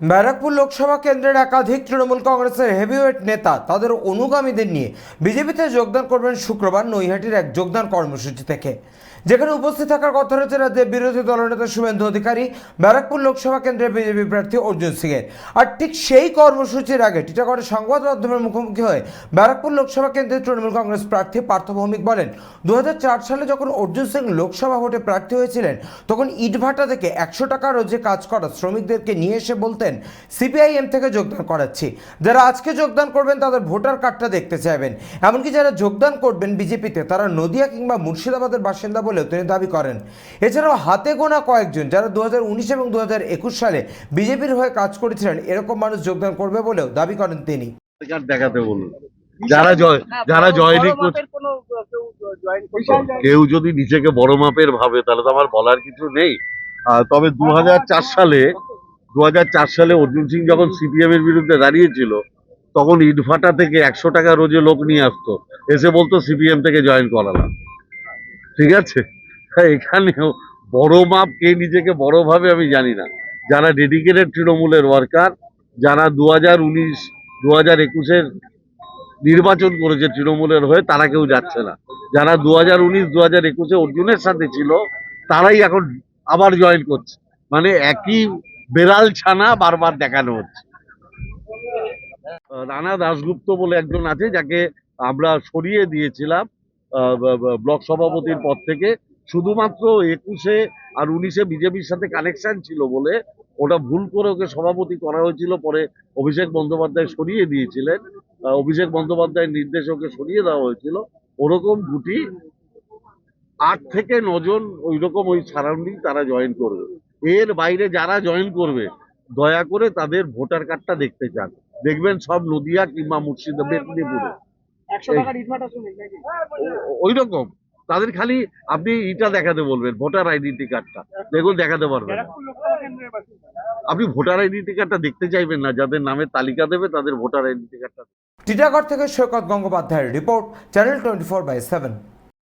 ব্যারাকপুর লোকসভা কেন্দ্রের একাধিক তৃণমূল কংগ্রেসের হেভিওয়েট নেতা তাদের অনুগামীদের নিয়ে বিজেপিতে যোগদান করবেন শুক্রবার নৈহাটির এক যোগদান কর্মসূচি থেকে। যেখানে উপস্থিত থাকার কথা রয়েছে রাজ্যের বিরোধী দলনেতা শুভেন্দু অধিকারী, ব্যারাকপুর লোকসভা কেন্দ্রের বিজেপি প্রার্থী অর্জুন সিংয়ের আর ঠিক সেই কর্মসূচির আগে টিটাগড়ের সংবাদ মাধ্যমের মুখোমুখি হয়ে ব্যারাকপুর লোকসভা কেন্দ্রের তৃণমূল কংগ্রেস প্রার্থী পার্থ ভৌমিক বলেন দু হাজার চার সালে যখন অর্জুন সিং লোকসভা ভোটে প্রার্থী হয়েছিলেন, তখন ইটভাটা থেকে একশো টাকা রোজে কাজ করা শ্রমিকদেরকে নিয়ে এসে বলতেন সিপিআইএম থেকে যোগদান করাচ্ছি। যারা আজকে যোগদান করবেন তাদের ভোটার কার্ডটা দেখতে চাইবেন। এমনকি যারা যোগদান করবেন বিজেপিতে তারা নদিয়া কিংবা মুর্শিদাবাদের বাসিন্দা বলেও তিনি দাবি করেন। এছাড়াও হাতে গোনা কয়েকজন যারা দু এবং দু সালে বিজেপির হয়ে কাজ করেছিলেন এরকম মানুষ যোগদান করবে বলেও দাবি করেন তিনি। কার্ড দেখাতে বলুন। যারা জয় যারা কেউ যদি নিজেকে বড় মাপের ভাবে তাহলে তো আমার বলার কিছু নেই। তবে দু হাজার চার সালে দু হাজার চার সালে অর্জুন সিং যখন সিপিএম এর বিরুদ্ধে দাঁড়িয়েছিল, তখন ইটভাটা থেকে একশো টাকা রোজে লোক নিয়ে আসতো। এসে বলতো সিপিএম থেকে জয়েন করালাম। ঠিক আছে? এখানেও বড় মাপ কে নিজেকে বড় ভাবে আমি জানি না। যারা ডেডিকেটেড তৃণমূলের ওয়ার্কার যারা দু হাজার উনিশ দু হাজার একুশের নির্বাচন করেছে তৃণমূলের হয়ে, তারা কেউ যাচ্ছে না। যারা দু হাজার উনিশ দু হাজার একুশে অর্জুনের সাথে ছিল, তারাই এখন আবার জয়েন করছে। মানে একই বেড়াল ছানা বারবার দেখানো হচ্ছে। রানা দাশগুপ্ত বলে একজন আছে, যাকে আমরা সরিয়ে দিয়েছিলাম ব্লক সভাপতির পদ থেকে। শুধুমাত্র একুশে আর উনিশে বিজেপির সাথে কানেকশন ছিল বলে ওটা ভুল করে ওকে সভাপতি করা হয়েছিল, পরে অভিষেক বন্দ্যোপাধ্যায় সরিয়ে দিয়েছিলেন। অভিষেক বন্দ্যোপাধ্যায়ের নির্দেশে ওকে সরিয়ে দেওয়া হয়েছিল। ওরকম গুটি আট থেকে নজন ওই রকম ওই সারাউন্ডিং তারা জয়েন করবে। এর বাইরে যারা জয়েন করবে দয়া করে তাদের ভোটার কার্ডটা দেখতে চান। দেখবেন সব নদিয়া কিংবা মুর্শিদাবাদ মেদিনীপুরে। ওই রকম তাদের খালি আপনি ইটা দেখাতে বলবেন ভোটার আইডেন্টি কার্ডটা দেখুন দেখাতে পারবেন। আপনি ভোটার আইডেন্টি কার্ডটা দেখতে চাইবেন না যাদের নামের তালিকা দেবে তাদের ভোটার আইডেন্টি কার্ডটা টিটাগড় থেকে সৈকত গঙ্গোপাধ্যায়ের report channel twenty four by seven